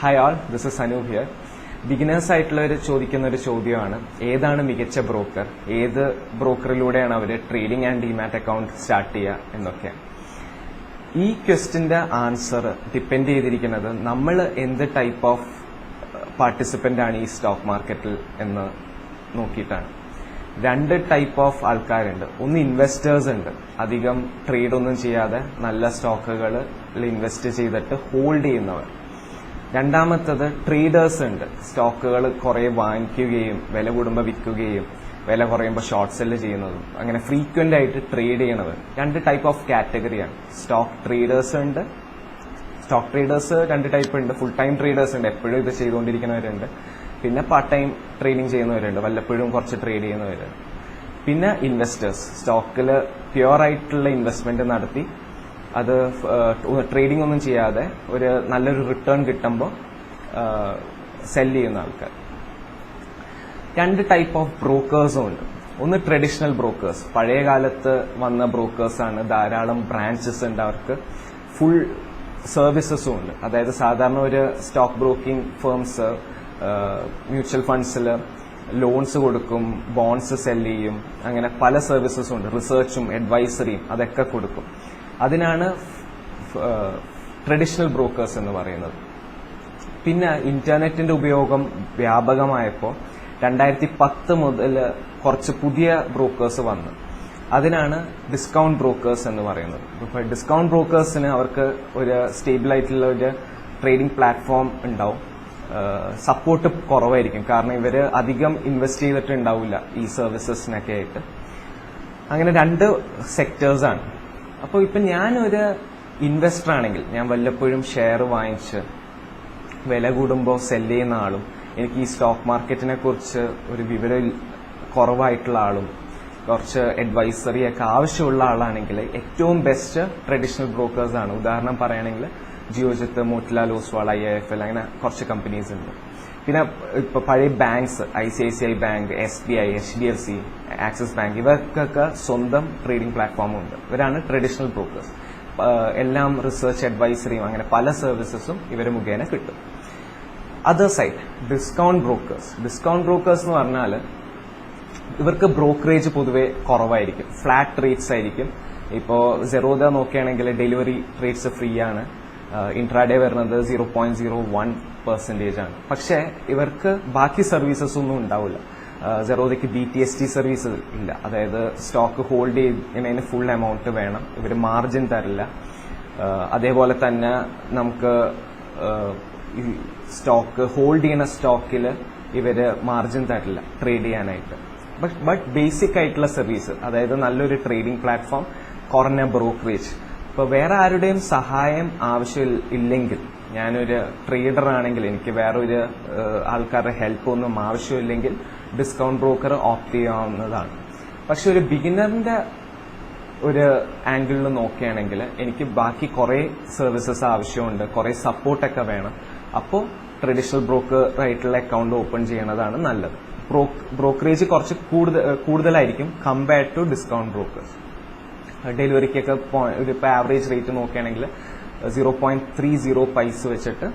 Hi all this is Anoop here beginners ആയിട്ടുള്ളവർ ചോദിക്കുന്ന ഒരു ചോദ്യമാണ് ഏതാണ് മികച്ച ബ്രോക്കർ ഏത് ബ്രോക്കറിലൂടെയാണ് അവർ trading and demat account start ചെയ്യുക എന്നൊക്കെ. ഈ ക്വസ്റ്റിന്റെ ആൻസർ ഡിപ്പെൻഡ് ചെയ്തിരിക്കുന്നത് നമ്മൾ എന്ത് ടൈപ്പ് ഓഫ് പാർട്ടിസിപ്പന്റ് ആണ് ഈ സ്റ്റോക്ക് മാർക്കറ്റിൽ എന്ന് നോക്കിയിട്ടാണ്. രണ്ട് ടൈപ്പ് ഓഫ് ആൾക്കാരുണ്ട്. ഒന്ന് ഇൻവെസ്റ്റേഴ്സ് ഉണ്ട്. അധികം ട്രേഡ് ഒന്നും ചെയ്യാതെ നല്ല സ്റ്റോക്കുകളിൽ ഇൻവെസ്റ്റ് ചെയ്തിട്ട് ഹോൾഡ് ചെയ്യുന്നവർ. രണ്ടാമത്തത് ട്രേഡേഴ്സ് ഉണ്ട്. സ്റ്റോക്കുകൾ കുറെ വാങ്ങിക്കുകയും വില കൂടുമ്പോൾ വിൽക്കുകയും വില കുറയുമ്പോൾ ഷോർട്ട് സെല്ല് ചെയ്യുന്നതും അങ്ങനെ ഫ്രീക്വന്റ് ആയിട്ട് ട്രേഡ് ചെയ്യണത് രണ്ട് ടൈപ്പ് ഓഫ് കാറ്റഗറിയാണ് സ്റ്റോക്ക് ട്രേഡേഴ്സ് ഉണ്ട്. സ്റ്റോക്ക് ട്രേഡേഴ്സ് രണ്ട് ടൈപ്പ് ഉണ്ട്. ഫുൾ ടൈം ട്രേഡേഴ്സ് ഉണ്ട്. എപ്പോഴും ഇത് ചെയ്തുകൊണ്ടിരിക്കുന്നവരുണ്ട്. പിന്നെ പാർട്ട് ടൈം ട്രേഡിംഗ് ചെയ്യുന്നവരുണ്ട്. വല്ലപ്പോഴും കുറച്ച് ട്രേഡ് ചെയ്യുന്നവരുണ്ട്. പിന്നെ ഇൻവെസ്റ്റേഴ്സ് സ്റ്റോക്കിൽ പ്യുവർ ആയിട്ടുള്ള ഇൻവെസ്റ്റ്മെന്റ് നടത്തി അത് ട്രേഡിംഗ് ഒന്നും ചെയ്യാതെ ഒരു നല്ലൊരു റിട്ടേൺ കിട്ടുമ്പോൾ സെൽ ചെയ്യുന്ന ആൾക്കാർ. രണ്ട് ടൈപ്പ് ഓഫ് ബ്രോക്കേഴ്സും ഉണ്ട്. ഒന്ന് ട്രഡീഷണൽ ബ്രോക്കേഴ്സ് പഴയ കാലത്ത് വന്ന ബ്രോക്കേഴ്സാണ് ധാരാളം ബ്രാഞ്ചസ് ഉണ്ട് അവർക്ക്. ഫുൾ സർവീസസും ഉണ്ട്. അതായത് സാധാരണ ഒരു സ്റ്റോക്ക് ബ്രോക്കിംഗ് ഫേംസ് മ്യൂച്വൽ ഫണ്ട്സിൽ ലോൺസ് കൊടുക്കും ബോൺസ് സെൽ ചെയ്യും. അങ്ങനെ പല സർവീസസും ഉണ്ട്. റിസർച്ചും അഡ്വൈസറിയും അതൊക്കെ കൊടുക്കും. അതിനാണ് ട്രഡീഷണൽ ബ്രോക്കേഴ്സ് എന്ന് പറയുന്നത്. പിന്നെ ഇന്റർനെറ്റിന്റെ ഉപയോഗം വ്യാപകമായപ്പോൾ രണ്ടായിരത്തി പത്ത് മുതൽ കുറച്ച് പുതിയ ബ്രോക്കേഴ്സ് വന്നു. അതിനാണ് ഡിസ്കൗണ്ട് ബ്രോക്കേഴ്സ് എന്ന് പറയുന്നത്. ഇപ്പൊ ഡിസ്കൗണ്ട് ബ്രോക്കേഴ്സിന് അവർക്ക് ഒരു സ്റ്റേബിൾ ആയിട്ടുള്ള ഒരു ട്രേഡിംഗ് പ്ലാറ്റ്ഫോം ഉണ്ടാവും. സപ്പോർട്ട് കുറവായിരിക്കും. കാരണം ഇവർ അധികം ഇൻവെസ്റ്റ് ചെയ്തിട്ടുണ്ടാവില്ല ഈ സർവീസസിനൊക്കെ ആയിട്ട്. അങ്ങനെ രണ്ട് സെക്ടേഴ്സാണ്. അപ്പോൾ ഇപ്പൊ ഞാനൊരു ഇൻവെസ്റ്റർ ആണെങ്കിൽ ഞാൻ വല്ലപ്പോഴും ഷെയർ വാങ്ങിച്ച് വില കൂടുമ്പോൾ സെൽ ചെയ്യുന്ന ആളും എനിക്ക് ഈ സ്റ്റോക്ക് മാർക്കറ്റിനെ കുറിച്ച് ഒരു വിവരം കുറവായിട്ടുള്ള ആളും കുറച്ച് അഡ്വൈസറി ഒക്കെ ആവശ്യമുള്ള ആളാണെങ്കിൽ ഏറ്റവും ബെസ്റ്റ് ട്രഡീഷണൽ ബ്രോക്കേഴ്സ് ആണ്. ഉദാഹരണം പറയുകയാണെങ്കിൽ Geojit Motilal Oswal I F L അങ്ങനെ കുറച്ച് കമ്പനീസ് ഉണ്ട്. പിന്നെ ഇപ്പൊ പഴയ banks I C I C I bank S B I H D F C Axis bank ഇവർക്കൊക്കെ സ്വന്തം ട്രേഡിംഗ് പ്ലാറ്റ്ഫോമും ഉണ്ട്. ഇവരാണ് ട്രഡീഷണൽ ബ്രോക്കേഴ്സ് എല്ലാം റിസർച്ച് അഡ്വൈസറിയും അങ്ങനെ പല സർവീസസും ഇവർ മുഖേന കിട്ടും. Other side discount brokers discount brokers എന്ന് പറഞ്ഞാൽ ഇവർക്ക് ബ്രോക്കറേജ് പൊതുവെ കുറവായിരിക്കും. ഫ്ലാറ്റ് റേറ്റ്സ് ആയിരിക്കും. ഇപ്പോൾ സെറോദ നോക്കുകയാണെങ്കിൽ ഡെലിവറി റേറ്റ്സ് ഫ്രീ ആണ്. ഇൻട്രാഡേ വരുന്നത് zero point zero one percentage ആണ്. പക്ഷേ ഇവർക്ക് ബാക്കി സർവീസസ് ഒന്നും ഉണ്ടാവില്ല. സെറോദയ്ക്ക് B T S T service ഇല്ല. അതായത് സ്റ്റോക്ക് ഹോൾഡ് ചെയ്യുന്നതിന് ഫുൾ എമൗണ്ട് വേണം. ഇവർ മാർജിൻ തരില്ല. അതേപോലെ തന്നെ നമുക്ക് സ്റ്റോക്ക് ഹോൾഡ് ചെയ്യുന്ന സ്റ്റോക്കിൽ ഇവർ മാർജിൻ തരില്ല ട്രേഡ് ചെയ്യാനായിട്ട്. ബട്ട് ബേസിക് ആയിട്ടുള്ള സർവീസ് അതായത് നല്ലൊരു ട്രേഡിംഗ് പ്ലാറ്റ്ഫോം കുറഞ്ഞ ബ്രോക്കറേജ് ഇപ്പൊ വേറെ ആരുടെയും സഹായം ആവശ്യം ഇല്ലെങ്കിൽ ഞാനൊരു ട്രേഡർ ആണെങ്കിൽ എനിക്ക് വേറെ ഒരു ആൾക്കാരുടെ ഹെൽപ്പ് ഒന്നും ആവശ്യമില്ലെങ്കിൽ ഡിസ്കൗണ്ട് ബ്രോക്കർ ഓപ്റ്റ് ചെയ്യാവുന്നതാണ്. പക്ഷെ ഒരു ബിഗിനറിന്റെ ഒരു ആംഗിളിൽ നോക്കുകയാണെങ്കിൽ എനിക്ക് ബാക്കി കുറെ സർവീസസ് ആവശ്യമുണ്ട് കുറെ സപ്പോർട്ടൊക്കെ വേണം. അപ്പോൾ ട്രഡീഷണൽ ബ്രോക്കർ ആയിട്ടുള്ള അക്കൗണ്ട് ഓപ്പൺ ചെയ്യണതാണ് നല്ലത്. ബ്രോക്കറേജ് കുറച്ച് കൂടുതൽ കൂടുതലായിരിക്കും കമ്പയർഡ് ടു ഡിസ്കൗണ്ട് ബ്രോക്കേഴ്സ് ഡെലിവറിക്കൊക്കെ ഒരു ഇപ്പോൾ ആവറേജ് റേറ്റ് നോക്കുകയാണെങ്കിൽ സീറോ പോയിന്റ് ത്രീ സീറോ പൈസ വെച്ചിട്ട്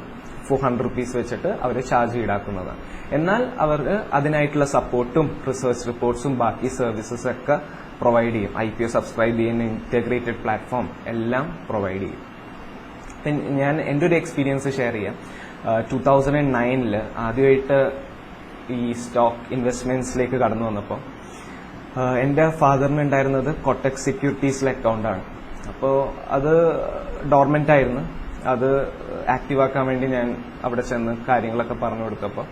ഫോർ ഹൺഡ്രഡ് റുപ്പീസ് വെച്ചിട്ട് അവർ ചാർജ് ഈടാക്കുന്നത്. എന്നാൽ അവർ അതിനായിട്ടുള്ള സപ്പോർട്ടും റിസർച്ച് റിപ്പോർട്ട്സും ബാക്കി സർവീസസ് ഒക്കെ പ്രൊവൈഡ് ചെയ്യും. ഐ പി ഒ സബ്സ്ക്രൈബ് ചെയ്യുന്ന ഇന്റഗ്രേറ്റഡ് പ്ലാറ്റ്ഫോം എല്ലാം പ്രൊവൈഡ് ചെയ്യും. ഞാൻ എന്റെ ഒരു എക്സ്പീരിയൻസ് ഷെയർ ചെയ്യാം. ടൂ തൗസൻഡ് ആൻഡ് ആദ്യമായിട്ട് ഈ സ്റ്റോക്ക് ഇൻവെസ്റ്റ്മെന്റ്സിലേക്ക് കടന്നു വന്നപ്പോൾ എന്റെ ഫാദറിന് ഉണ്ടായിരുന്നത് കൊട്ടക് സെക്യൂരിറ്റീസിലെ അക്കൗണ്ടാണ് അപ്പോൾ അത് ഡോർമെന്റ് ആയിരുന്നു. അത് ആക്റ്റീവ് ആക്കാൻ വേണ്ടി ഞാൻ അവിടെ ചെന്ന് കാര്യങ്ങളൊക്കെ പറഞ്ഞു കൊടുത്തപ്പോൾ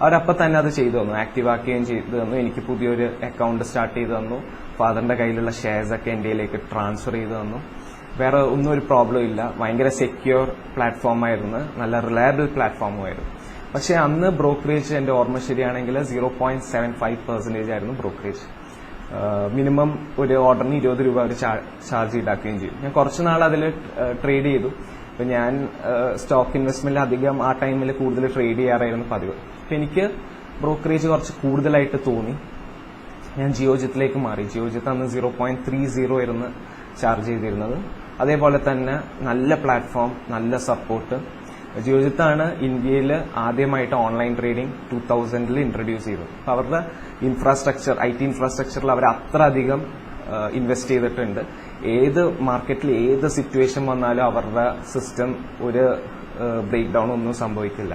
അവരപ്പം തന്നെ അത് ചെയ്തു തന്നു. ആക്റ്റീവ് ആക്കുകയും ചെയ്തു തന്നു. എനിക്ക് പുതിയൊരു അക്കൗണ്ട് സ്റ്റാർട്ട് ചെയ്തു തന്നു. ഫാദറിന്റെ കയ്യിലുള്ള ഷെയർസ് ഒക്കെ ഇന്ത്യയിലേക്ക് ട്രാൻസ്ഫർ ചെയ്തു തന്നു. വേറെ ഒന്നും ഒരു പ്രോബ്ലം ഇല്ല. ഭയങ്കര സെക്യൂർ പ്ലാറ്റ്ഫോം ആയിരുന്നു. നല്ല റിലയബിൾ പ്ലാറ്റ്ഫോമും ആയിരുന്നു. പക്ഷെ അന്ന് ബ്രോക്കറേജ് എന്റെ ഓർമ്മ ശരിയാണെങ്കിൽ zero point seven five percentage ആയിരുന്നു ബ്രോക്കറേജ് മിനിമം ഒരു ഓർഡറിന് ഇരുപത് രൂപ അവർ ചാർജ് ഈടാക്കുകയും ചെയ്യും ഞാൻ കുറച്ച് നാൾ അതിൽ ട്രേഡ് ചെയ്തു. അപ്പൊ ഞാൻ സ്റ്റോക്ക് ഇൻവെസ്റ്റ്മെന്റിൽ അധികം ആ ടൈമിൽ കൂടുതൽ ട്രേഡ് ചെയ്യാറായിരുന്നു പതിവ്. അപ്പൊ എനിക്ക് ബ്രോക്കറേജ് കുറച്ച് കൂടുതലായിട്ട് തോന്നി. ഞാൻ ജിയോജിത്തിലേക്ക് മാറി. ജിയോജിത്ത് അന്ന് സീറോ പോയിന്റ് ത്രീ സീറോ ആയിരുന്നു ചാർജ് ചെയ്തിരുന്നത്. അതേപോലെ തന്നെ നല്ല പ്ലാറ്റ്ഫോം നല്ല സപ്പോർട്ട് ജിയോജിത്താണ് ഇന്ത്യയിൽ ആദ്യമായിട്ട് ഓൺലൈൻ ട്രേഡിംഗ് ടൂ തൗസൻഡിൽ ഇൻട്രൊഡ്യൂസ് ചെയ്തത്. അപ്പോൾ അവരുടെ ഇൻഫ്രാസ്ട്രക്ചർ ഐ ടി ഇൻഫ്രാസ്ട്രക്ചറിൽ അവർ അത്ര അധികം ഇൻവെസ്റ്റ് ചെയ്തിട്ടുണ്ട്. ഏത് മാർക്കറ്റിൽ ഏത് സിറ്റുവേഷൻ വന്നാലും അവരുടെ സിസ്റ്റം ഒരു ബ്രേക്ക് ഡൗൺ ഒന്നും സംഭവിക്കില്ല.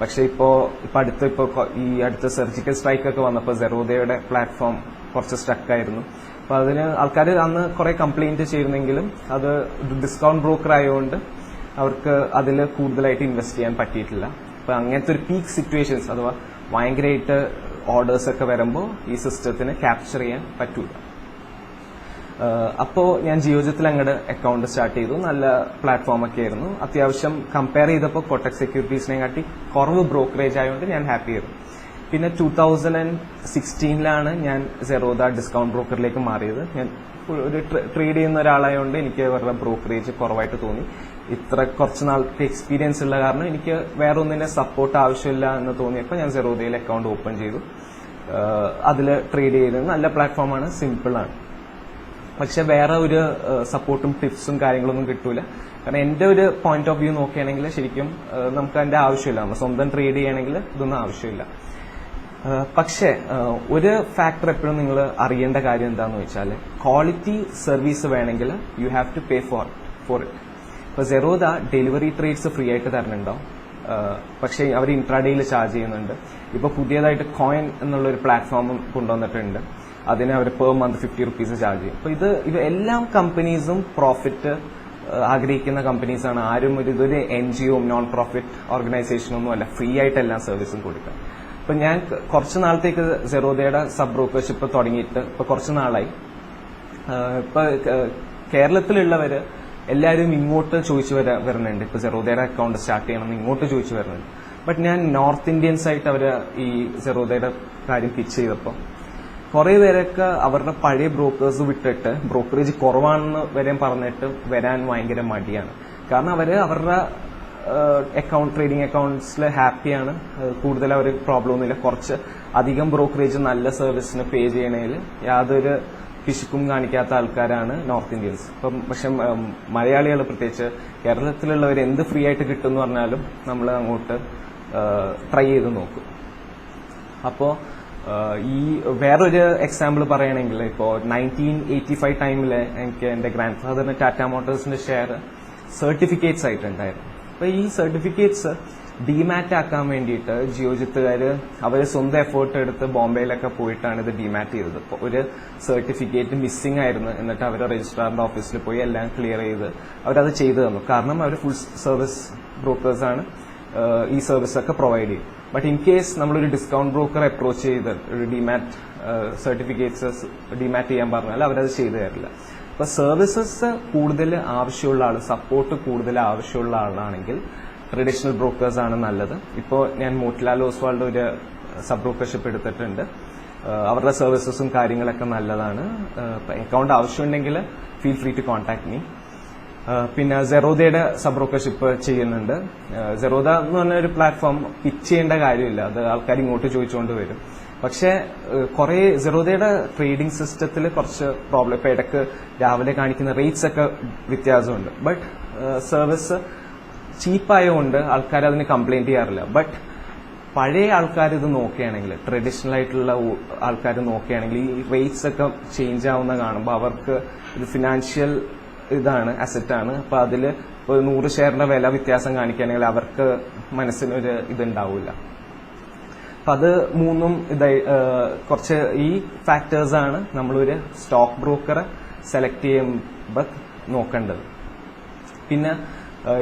പക്ഷെ ഇപ്പോ ഇപ്പൊ അടുത്ത ഇപ്പോ ഈ അടുത്ത സർജിക്കൽ സ്ട്രൈക്ക് ഒക്കെ വന്നപ്പോൾ സെറോദയുടെ പ്ലാറ്റ്ഫോം കുറച്ച് സ്റ്റക്ക് ആയിരുന്നു. അപ്പൊ അതിന് ആൾക്കാർ അന്ന് കുറെ കംപ്ലൈന്റ് ചെയ്യുന്നെങ്കിലും അത് ഡിസ്കൗണ്ട് ബ്രോക്കർ ആയതുകൊണ്ട് അവർക്ക് അതിൽ കൂടുതലായിട്ട് ഇൻവെസ്റ്റ് ചെയ്യാൻ പറ്റിയിട്ടില്ല. അപ്പൊ അങ്ങനത്തെ ഒരു പീക്ക് സിറ്റുവേഷൻസ് അഥവാ ഭയങ്കരമായിട്ട് ഓർഡേഴ്സ് ഒക്കെ വരുമ്പോൾ ഈ സിസ്റ്റത്തിന് ക്യാപ്ചർ ചെയ്യാൻ പറ്റൂല. അപ്പോ ഞാൻ ജിയോജത്തിൽ അങ്ങോട്ട് അക്കൗണ്ട് സ്റ്റാർട്ട് ചെയ്തു. നല്ല പ്ലാറ്റ്ഫോം ഒക്കെ ആയിരുന്നു. അത്യാവശ്യം കമ്പയർ ചെയ്തപ്പോൾ കോട്ടക് സെക്യൂരിറ്റീസിനെ കാട്ടി കുറവ് ബ്രോക്കറേജ് ആയതുകൊണ്ട് ഞാൻ ഹാപ്പി ആയിരുന്നു. പിന്നെ ടൂ തൗസൻഡ് ആൻഡ് സിക്സ്റ്റീനിലാണ് ഞാൻ സെറോദ ഡിസ്കൗണ്ട് ബ്രോക്കറിലേക്ക് മാറിയത്. ഞാൻ ഒരു ട്രേഡ് ചെയ്യുന്ന ഒരാളായതുകൊണ്ട് എനിക്ക് അവരുടെ ബ്രോക്കറേജ് കുറവായിട്ട് തോന്നി. ഇത്ര കുറച്ച് നാളത്തെ എക്സ്പീരിയൻസ് ഉള്ള കാരണം എനിക്ക് വേറെ ഒന്നിനെ സപ്പോർട്ട് ആവശ്യമില്ല എന്ന് തോന്നിയപ്പോൾ ഞാൻ സെറോദയിൽ അക്കൗണ്ട് ഓപ്പൺ ചെയ്തു. അതിൽ ട്രേഡ് ചെയ്തത് നല്ല പ്ലാറ്റ്ഫോമാണ് സിമ്പിളാണ് പക്ഷെ വേറെ ഒരു സപ്പോർട്ടും ടിപ്സും കാര്യങ്ങളൊന്നും കിട്ടൂല. കാരണം എന്റെ ഒരു പോയിന്റ് ഓഫ് വ്യൂ നോക്കുകയാണെങ്കിൽ ശരിക്കും നമുക്ക് അതിന്റെ ആവശ്യമില്ല. നമ്മൾ സ്വന്തം ട്രേഡ് ചെയ്യണമെങ്കിൽ ഇതൊന്നും ആവശ്യമില്ല. പക്ഷേ ഒരു ഫാക്ടർ എപ്പോഴും നിങ്ങൾ അറിയേണ്ട കാര്യം എന്താണെന്ന് വെച്ചാൽ ക്വാളിറ്റി സർവീസ് വേണമെങ്കിൽ you have to pay for for it ഇപ്പൊ സെറോദ ഡെലിവറി ട്രേഡ്സ് ഫ്രീ ആയിട്ട് തരണുണ്ടോ പക്ഷേ അവർ ഇൻട്രാഡേയിൽ ചാർജ് ചെയ്യുന്നുണ്ട്. ഇപ്പൊ പുതിയതായിട്ട് കോയിൻ എന്നുള്ള ഒരു പ്ലാറ്റ്ഫോം കൊണ്ടുവന്നിട്ടുണ്ട്. അതിന് അവർ per month fifty rupees charge ചെയ്യും. അപ്പോൾ ഇത് ഇത് എല്ലാ കമ്പനീസും പ്രോഫിറ്റ് ആഗ്രഹിക്കുന്ന കമ്പനീസാണ് ആരും ഒരു ഇതൊരു N G O non profit ഓർഗനൈസേഷനൊന്നും അല്ല. ഫ്രീ ആയിട്ട് എല്ലാ സർവീസും കൊടുക്കുക ഇപ്പൊ ഞാൻ കുറച്ച് നാളത്തേക്ക് സെറോദയുടെ സബ് ബ്രോക്കർഷിപ്പ് തുടങ്ങിയിട്ട് ഇപ്പൊ കുറച്ച് നാളായി. ആഹ് ഇപ്പൊ ക- കേരളത്തിലുള്ളവര് എല്ലാവരും ഇങ്ങോട്ട് ചോദിച്ചു വരാ വരുന്നുണ്ട്. ഇപ്പൊ സെറോദയുടെ അക്കൗണ്ട് സ്റ്റാർട്ട് ചെയ്യണമെന്ന് ഇങ്ങോട്ട് ചോദിച്ചു വരുന്നുണ്ട്. ബട്ട് ഞാൻ നോർത്ത് ഇന്ത്യൻസ് ആയിട്ട് അവർ ഈ സെറോദയുടെ കാര്യം പിച്ച് ചെയ്തപ്പോൾ കുറെ പേരൊക്കെ അവരുടെ പഴയ ബ്രോക്കേഴ്സ് വിട്ടിട്ട് ബ്രോക്കറേജ് കുറവാണെന്ന് വരെ പറഞ്ഞിട്ട് വരാൻ ഭയങ്കര മടിയാണ്. കാരണം അവർ അവരുടെ അക്കൗണ്ട് ട്രേഡിംഗ് അക്കൗണ്ട്സിൽ ഹാപ്പിയാണ് കൂടുതൽ അവർ പ്രോബ്ലം ഒന്നുമില്ല. കുറച്ച് അധികം ബ്രോക്കറേജ് നല്ല സർവീസിന് പേ ചെയ്യണേൽ യാതൊരു പിശുക്കും കാണിക്കാത്ത ആൾക്കാരാണ് നോർത്ത് ഇന്ത്യൻസ്. ഇപ്പം പക്ഷെ മലയാളികൾ പ്രത്യേകിച്ച് കേരളത്തിലുള്ളവർ എന്ത് ഫ്രീ ആയിട്ട് കിട്ടും എന്ന് പറഞ്ഞാലും നമ്മൾ അങ്ങോട്ട് ട്രൈ ചെയ്ത് നോക്കും. അപ്പോ ആഹ് ഈ വേറൊരു എക്സാമ്പിൾ പറയുകയാണെങ്കിൽ ഇപ്പോൾ നയന്റീൻ എയ്റ്റി ഫൈവ് ടൈമിൽ എനിക്ക് എന്റെ ഗ്രാൻഡ് ഫാദറിന് ടാറ്റ മോട്ടോഴ്സിന്റെ ഷെയർ സർട്ടിഫിക്കറ്റ്സ് ആയിട്ടുണ്ടായിരുന്നു. അപ്പൊ ഈ സർട്ടിഫിക്കറ്റ്സ് ഡിമാറ്റ് ആക്കാൻ വേണ്ടിയിട്ട് ജിയോജിത്തുകാർ അവർ സ്വന്തം എഫേർട്ട് എടുത്ത് ബോംബെയിലൊക്കെ പോയിട്ടാണ് ഇത് ഡിമാറ്റ് ചെയ്തത്. ഒരു സർട്ടിഫിക്കറ്റ് മിസ്സിംഗ് ആയിരുന്നു എന്നിട്ട് അവർ രജിസ്ട്രാറിന്റെ ഓഫീസിൽ പോയി എല്ലാം ക്ലിയർ ചെയ്ത് അവരത് ചെയ്തു തന്നു. കാരണം അവർ ഫുൾ സർവീസ് ബ്രോക്കേഴ്സ് ആണ്. ഈ സർവീസ് ഒക്കെ പ്രൊവൈഡ് ചെയ്യും. ബട്ട് ഇൻ കേസ് നമ്മളൊരു ഡിസ്കൗണ്ട് ബ്രോക്കർ അപ്രോച്ച് ചെയ്ത് ഒരു ഡിമാറ്റ് സർട്ടിഫിക്കറ്റ്സ് ഡിമാറ്റ് ചെയ്യാൻ പറഞ്ഞാൽ അവരത് ചെയ്തു തരില്ല. അപ്പൊ സർവീസസ് കൂടുതൽ ആവശ്യമുള്ള ആൾ സപ്പോർട്ട് കൂടുതൽ ആവശ്യമുള്ള ആളാണെങ്കിൽ ട്രഡീഷണൽ ബ്രോക്കേഴ്സ് ആണ് നല്ലത്. ഇപ്പോൾ ഞാൻ മോട്ടിലാൽ ഓസ്വാളുടെ ഒരു സബ് ബ്രോക്കർഷിപ്പ് എടുത്തിട്ടുണ്ട്. അവരുടെ സർവീസസും കാര്യങ്ങളൊക്കെ നല്ലതാണ്. അക്കൗണ്ട് ആവശ്യമുണ്ടെങ്കിൽ feel free to contact me പിന്നെ സെറോദയുടെ സബ് ബ്രോക്കർഷിപ്പ് ചെയ്യുന്നുണ്ട്. സെറോദ എന്ന് പറഞ്ഞ ഒരു പ്ലാറ്റ്ഫോം പിച്ച് ചെയ്യേണ്ട കാര്യമില്ല. അത് ആൾക്കാർ ഇങ്ങോട്ട് ചോദിച്ചുകൊണ്ട് വരും. പക്ഷേ കുറെ സെറോദയുടെ ട്രേഡിംഗ് സിസ്റ്റത്തിൽ കുറച്ച് പ്രോബ്ലം ഇപ്പൊ ഇടയ്ക്ക് രാവിലെ കാണിക്കുന്ന റേറ്റ്സ് ഒക്കെ വ്യത്യാസമുണ്ട്. ബട്ട് സർവീസ് ചീപ്പായതുകൊണ്ട് ആൾക്കാർ അതിന് കംപ്ലൈന്റ് ചെയ്യാറില്ല. ബട്ട് പഴയ ആൾക്കാർ ഇത് നോക്കുകയാണെങ്കിൽ ട്രഡീഷണൽ ആയിട്ടുള്ള ആൾക്കാർ നോക്കുകയാണെങ്കിൽ ഈ റേറ്റ്സ് ഒക്കെ ചേഞ്ച് ആവുന്ന കാണുമ്പോൾ അവർക്ക് ഒരു ഫിനാൻഷ്യൽ ഇതാണ് അസറ്റ് ആണ്. അപ്പൊ അതിൽ ഒരു നൂറ് ഷെയറിന്റെ വില വ്യത്യാസം കാണിക്കുകയാണെങ്കിൽ അവർക്ക് മനസ്സിനൊരു ഇതുണ്ടാവില്ല അപ്പൊ അത് മൂന്നും ഇതായി കുറച്ച് ഈ ഫാക്ടേഴ്സ് ആണ് നമ്മളൊരു സ്റ്റോക്ക് ബ്രോക്കറെ സെലക്ട് ചെയ്യുമ്പോൾ നോക്കേണ്ടത്. പിന്നെ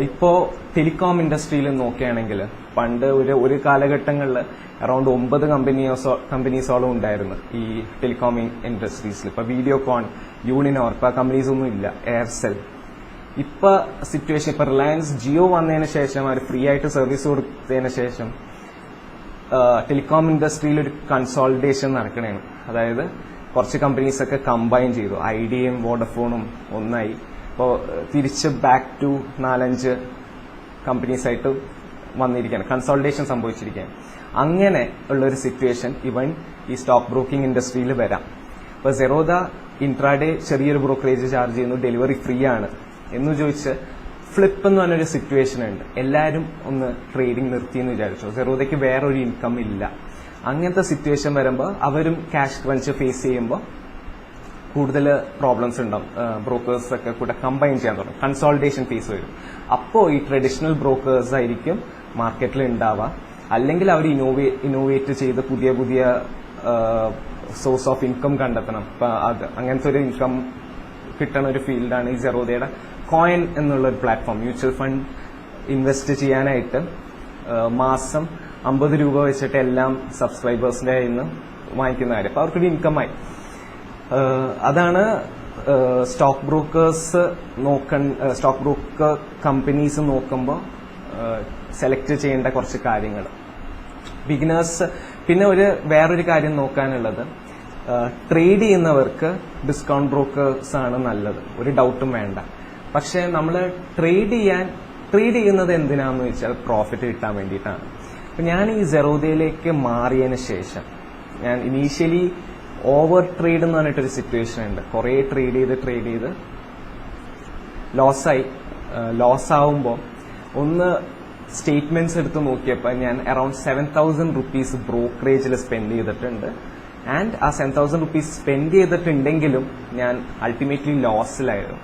ഇപ്പോ ടെലികോം ഇൻഡസ്ട്രിയിൽ നോക്കുകയാണെങ്കിൽ പണ്ട് ഒരു ഒരു കാലഘട്ടങ്ങളിൽ അറൌണ്ട് ഒമ്പത് കമ്പനീസോ കമ്പനീസോളം ഉണ്ടായിരുന്നു ഈ ടെലികോം ഇൻഡസ്ട്രീസിൽ. ഇപ്പൊ വീഡിയോകോൺ യൂണിനോർ ഇപ്പൊ കമ്പനീസ് ഒന്നും ഇല്ല. എയർസെൽ. ഇപ്പൊ സിറ്റുവേഷൻ ഇപ്പൊ റിലയൻസ് ജിയോ വന്നതിന് ശേഷം അവർ ഫ്രീ ആയിട്ട് സർവീസ് കൊടുത്തതിന് ശേഷം ടെലികോം ഇൻഡസ്ട്രിയിൽ ഒരു കൺസോൾട്ടേഷൻ നടക്കണേണ്. അതായത് കുറച്ച് കമ്പനീസ് ഒക്കെ കമ്പൈൻ ചെയ്തു. ഐഡിയയും വോഡഫോണും ഒന്നായി. ഇപ്പോൾ തിരിച്ച് ബാക്ക് ടു നാലഞ്ച് കമ്പനീസ് ആയിട്ട് വന്നിരിക്കുകയാണ്. കൺസോൾട്ടേഷൻ സംഭവിച്ചിരിക്കുകയാണ്. അങ്ങനെ ഉള്ള ഒരു സിറ്റുവേഷൻ ഇവൻ ഈ സ്റ്റോക്ക് ബ്രോക്കിംഗ് ഇൻഡസ്ട്രിയിൽ വരാം. ഇപ്പൊ സെറോദ ഇൻട്രാഡേ ചെറിയൊരു ബ്രോക്കറേജ് ചാർജ് ചെയ്യുന്നു ഡെലിവറി ഫ്രീ ആണ്. എന്ന് ചോദിച്ച് ഫ്ലിപ്പ് എന്ന് പറഞ്ഞൊരു സിറ്റുവേഷൻ ഉണ്ട്. എല്ലാവരും ഒന്ന് ട്രേഡിംഗ് നിർത്തി എന്ന് വിചാരിച്ചു. സെറോദയ്ക്ക് വേറൊരു ഇൻകം ഇല്ല. അങ്ങനത്തെ സിറ്റുവേഷൻ വരുമ്പോൾ അവരും ക്യാഷ് ക്രഞ്ച് ഫേസ് ചെയ്യുമ്പോൾ കൂടുതൽ പ്രോബ്ലംസ് ഉണ്ടാവും. ബ്രോക്കേഴ്സ് ഒക്കെ കൂടെ കമ്പൈൻ ചെയ്യാൻ തുടങ്ങും. കൺസോൾട്ടേഷൻ ഫീസ് വരും. അപ്പോൾ ഈ ട്രഡീഷണൽ ബ്രോക്കേഴ്സ് ആയിരിക്കും മാർക്കറ്റിൽ ഉണ്ടാവുക അല്ലെങ്കിൽ അവർ ഇന്നോവേ ഇന്നോവേറ്റ് ചെയ്ത് പുതിയ പുതിയ സോഴ്സ് ഓഫ് ഇൻകം കണ്ടെത്തണം. ഇപ്പൊ അത് അങ്ങനത്തെ ഒരു ഇൻകം കിട്ടണ ഒരു ഫീൽഡാണ് ഈ ജെറോദയുടെ കോയിൻ എന്നുള്ള ഒരു പ്ലാറ്റ്ഫോം മ്യൂച്വൽ ഫണ്ട് ഇൻവെസ്റ്റ് ചെയ്യാനായിട്ട് മാസം അമ്പത് രൂപ വെച്ചിട്ട് എല്ലാം സബ്സ്ക്രൈബേഴ്സിന്റെ കയ്യിൽ നിന്ന് വാങ്ങിക്കുന്ന കാര്യം. അപ്പൊ അവർക്കൊരു ഇൻകമായി അതാണ് സ്റ്റോക്ക് ബ്രോക്കേഴ്സ് നോക്ക സ്റ്റോക്ക് ബ്രോക്കർ കമ്പനീസ് നോക്കുമ്പോൾ സെലക്ട് ചെയ്യേണ്ട കുറച്ച് കാര്യങ്ങൾ. ബിഗിനേഴ്സ് പിന്നെ ഒരു വേറൊരു കാര്യം നോക്കാനുള്ളത് ട്രേഡ് ചെയ്യുന്നവർക്ക് ഡിസ്കൗണ്ട് ബ്രോക്കേഴ്സ് ആണ് നല്ലത്. ഒരു ഡൗട്ടും വേണ്ട. പക്ഷെ നമ്മൾ ട്രേഡ് ചെയ്യാൻ ട്രേഡ് ചെയ്യുന്നത് എന്തിനാന്ന് വെച്ചാൽ പ്രോഫിറ്റ് കിട്ടാൻ വേണ്ടിയിട്ടാണ്. ഞാൻ ഈ സെറോദയിലേക്ക് മാറിയതിന് ശേഷം ഞാൻ ഇനീഷ്യലി ഓവർ ട്രേഡ് എന്ന് പറഞ്ഞിട്ടൊരു സിറ്റുവേഷൻ ഉണ്ട്. കുറേ ട്രേഡ് ചെയ്ത് ട്രേഡ് ചെയ്ത് ലോസായി ലോസ് ആവുമ്പോൾ ഒന്ന് സ്റ്റേറ്റ്മെന്റ്സ് എടുത്ത് നോക്കിയപ്പോൾ ഞാൻ അറൌണ്ട് സെവൻ തൗസൻഡ് റുപ്പീസ് ബ്രോക്കറേജിൽ സ്പെൻഡ് ചെയ്തിട്ടുണ്ട്. ആൻഡ് ആ സെവൻ തൗസൻഡ് റുപ്പീസ് സ്പെൻഡ് ചെയ്തിട്ടുണ്ടെങ്കിലും ഞാൻ അൾട്ടിമേറ്റ്ലി ലോസിലായിരുന്നു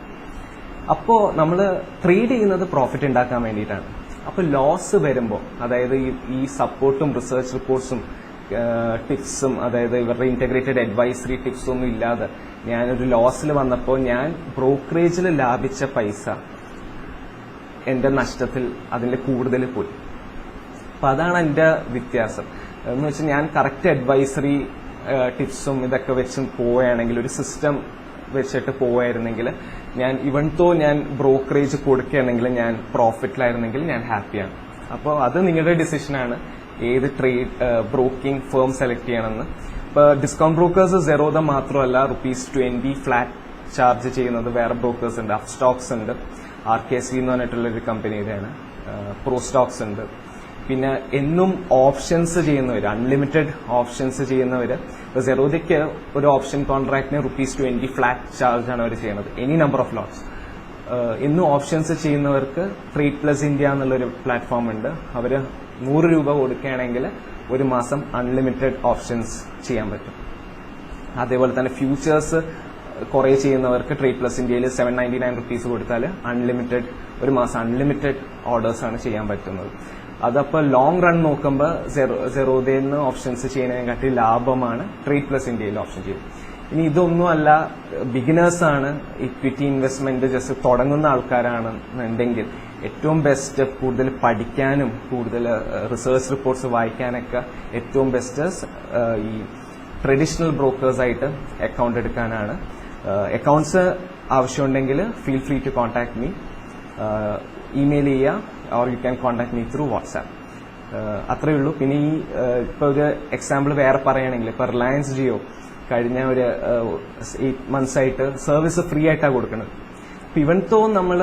അപ്പോൾ നമ്മൾ ട്രേഡ് ചെയ്യുന്നത് പ്രോഫിറ്റ് ഉണ്ടാക്കാൻ വേണ്ടിയിട്ടാണ്. അപ്പോൾ ലോസ് വരുമ്പോൾ അതായത് ഈ സപ്പോർട്ടും റിസർച്ച് റിപ്പോർട്ട്സും ടിപ്സും അതായത് ഇവരുടെ ഇന്റഗ്രേറ്റഡ് അഡ്വൈസറി ടിപ്സും ഒന്നും ഇല്ലാതെ ഞാനൊരു ലോസിൽ വന്നപ്പോൾ ഞാൻ ബ്രോക്കറേജിൽ ലാഭിച്ച പൈസ എന്റെ നഷ്ടത്തിൽ അതിന്റെ കൂടുതൽ പോയി. അപ്പൊ അതാണ് എന്റെ വ്യത്യാസം. എന്ന് വെച്ചാൽ ഞാൻ കറക്റ്റ് അഡ്വൈസറി ടിപ്സും ഇതൊക്കെ വെച്ചും പോവുകയാണെങ്കിൽ ഒരു സിസ്റ്റം വെച്ചിട്ട് പോവായിരുന്നെങ്കിൽ ഞാൻ ഇവൺ തോ ഞാൻ ബ്രോക്കറേജ് കൊടുക്കുകയാണെങ്കിൽ ഞാൻ പ്രോഫിറ്റിലായിരുന്നെങ്കിൽ ഞാൻ ഹാപ്പിയാണ് അപ്പോൾ അത് നിങ്ങളുടെ ഡിസിഷനാണ് ഏത് ട്രേഡ് ബ്രോക്കിംഗ് ഫേം സെലക്ട് ചെയ്യണമെന്ന്. ഇപ്പൊ ഡിസ്കൗണ്ട് ബ്രോക്കേഴ്സ് സെറോദ മാത്രമല്ല റുപ്പീസ് ട്വന്റി ഫ്ലാറ്റ് ചാർജ് ചെയ്യുന്നത് വേറെ ബ്രോക്കേഴ്സ് ഉണ്ട്. അപ് സ്റ്റോക്സ് ഉണ്ട്. ആർ കെ സി എന്ന് പറഞ്ഞിട്ടുള്ള ഒരു കമ്പനി കമ്പനിയുടെയാണ് പ്രോ സ്റ്റോക്സ് ഉണ്ട്. പിന്നെ എന്നും ഓപ്ഷൻസ് ചെയ്യുന്നവര് അൺലിമിറ്റഡ് ഓപ്ഷൻസ് ചെയ്യുന്നവര് ഇപ്പൊ സെറോദയ്ക്ക് ഒരു ഓപ്ഷൻ കോൺട്രാക്ടിന് റുപ്പീസ് ട്വന്റി ഫ്ലാറ്റ് ചാർജ് ആണ് അവർ ചെയ്യുന്നത്. എനി നമ്പർ ഓഫ് ലോട്ട്സ് എന്നും ഓപ്ഷൻസ് ചെയ്യുന്നവർക്ക് ട്രേഡ് പ്ലസ് ഇന്ത്യ എന്നുള്ളൊരു പ്ലാറ്റ്ഫോം ഉണ്ട്. അവർ നൂറ് രൂപ കൊടുക്കുകയാണെങ്കിൽ ഒരു മാസം അൺലിമിറ്റഡ് ഓപ്ഷൻസ് ചെയ്യാൻ പറ്റും. അതേപോലെ തന്നെ ഫ്യൂച്ചേഴ്സ് കുറെ ചെയ്യുന്നവർക്ക് ട്രേഡ് പ്ലസ് ഇന്ത്യയിൽ സെവൻ നയന്റി നയൻ റുപ്പീസ് കൊടുത്താൽ അൺലിമിറ്റഡ് ഒരു മാസം അൺലിമിറ്റഡ് ഓർഡേഴ്സ് ആണ് ചെയ്യാൻ പറ്റുന്നത്. അതപ്പോൾ ലോങ് റൺ നോക്കുമ്പോൾ സെറോദയിൽ നിന്ന് ഓപ്ഷൻസ് ചെയ്യുന്നതിനെക്കാട്ടി ലാഭമാണ് ട്രേഡ് പ്ലസ് ഇന്ത്യയിൽ ഓപ്ഷൻ ചെയ്യും ഇനി ഇതൊന്നുമല്ല ബിഗിനേഴ്സാണ് ഇക്വിറ്റി ഇൻവെസ്റ്റ്മെന്റ് ജസ്റ്റ് തുടങ്ങുന്ന ആൾക്കാരാണെന്നുണ്ടെങ്കിൽ ഏറ്റവും ബെസ്റ്റ് കൂടുതൽ പഠിക്കാനും കൂടുതൽ റിസർച്ച് റിപ്പോർട്ട്സ് വായിക്കാനൊക്കെ ഏറ്റവും ബെസ്റ്റ് ഈ ട്രഡീഷണൽ ബ്രോക്കേഴ്സായിട്ട് അക്കൗണ്ട് എടുക്കാനാണ്. അക്കൗണ്ട്സ് ആവശ്യമുണ്ടെങ്കിൽ feel free to contact me email ചെയ്യുക or you can contact me through WhatsApp അത്രയേ ഉള്ളൂ. പിന്നെ ഈ ഇപ്പൊ ഒരു എക്സാമ്പിൾ വേറെ പറയുകയാണെങ്കിൽ ഇപ്പൊ റിലയൻസ് ജിയോ കഴിഞ്ഞ ഒരു എയ്റ്റ് മന്ത്സ് ആയിട്ട് സർവീസ് ഫ്രീ ആയിട്ടാണ് കൊടുക്കുന്നത്. അപ്പൊ ഇവൻ തോ നമ്മൾ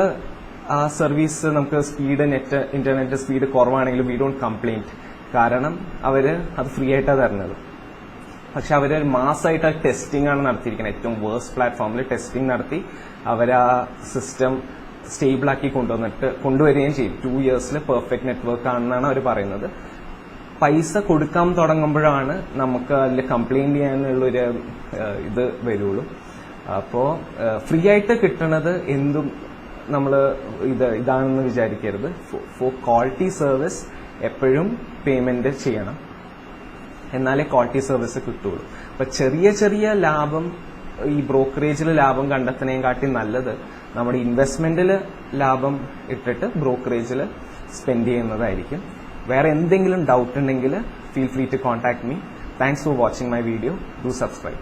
ആ സർവീസ് നമുക്ക് സ്പീഡ് നെറ്റ് ഇന്റർനെറ്റ് സ്പീഡ് കുറവാണെങ്കിലും വി ഡോണ്ട് കംപ്ലൈന്റ് കാരണം അവർ അത് ഫ്രീ ആയിട്ടാണ് തരുന്നത്. പക്ഷെ അവർ മാസമായിട്ട് മാസമായിട്ട് ടെസ്റ്റിംഗ് ആണ് നടത്തിയിരിക്കുന്നത്. ഏറ്റവും വേഴ്സ് പ്ലാറ്റ്ഫോമിൽ ടെസ്റ്റിംഗ് നടത്തി അവർ ആ സിസ്റ്റം സ്റ്റേബിൾ ആക്കി കൊണ്ടുവന്നിട്ട് കൊണ്ടുവരികയും ചെയ്യും. ടു ഇയേഴ്സിൽ പെർഫെക്റ്റ് നെറ്റ്വർക്ക് ആണെന്നാണ് അവർ പറയുന്നത്. പൈസ കൊടുക്കാൻ തുടങ്ങുമ്പോഴാണ് നമുക്ക് അതിൽ കംപ്ലൈന്റ് ചെയ്യാനുള്ളൊരു ഇത് വരുള്ളൂ. അപ്പോൾ ഫ്രീ ആയിട്ട് കിട്ടണത് എന്തും നമ്മൾ ഇത് ഇതാണെന്ന് വിചാരിക്കരുത്. ഫോർ ക്വാളിറ്റി സർവീസ് എപ്പോഴും പേയ്മെന്റ് ചെയ്യണം. എന്നാലേ ക്വാളിറ്റി സർവീസ് കിട്ടുള്ളൂ. അപ്പൊ ചെറിയ ചെറിയ ലാഭം ഈ ബ്രോക്കറേജിൽ ലാഭം കണ്ടെത്തുന്നതിനെ കാട്ടി നല്ലത് നമ്മുടെ ഇൻവെസ്റ്റ്മെന്റിൽ ലാഭം ഇട്ടിട്ട് ബ്രോക്കറേജിൽ സ്പെൻഡ് ചെയ്യുന്നതായിരിക്കും. വേറെ എന്തെങ്കിലും ഡൗട്ട് ഉണ്ടെങ്കിൽ feel free to contact me thanks for watching my video do subscribe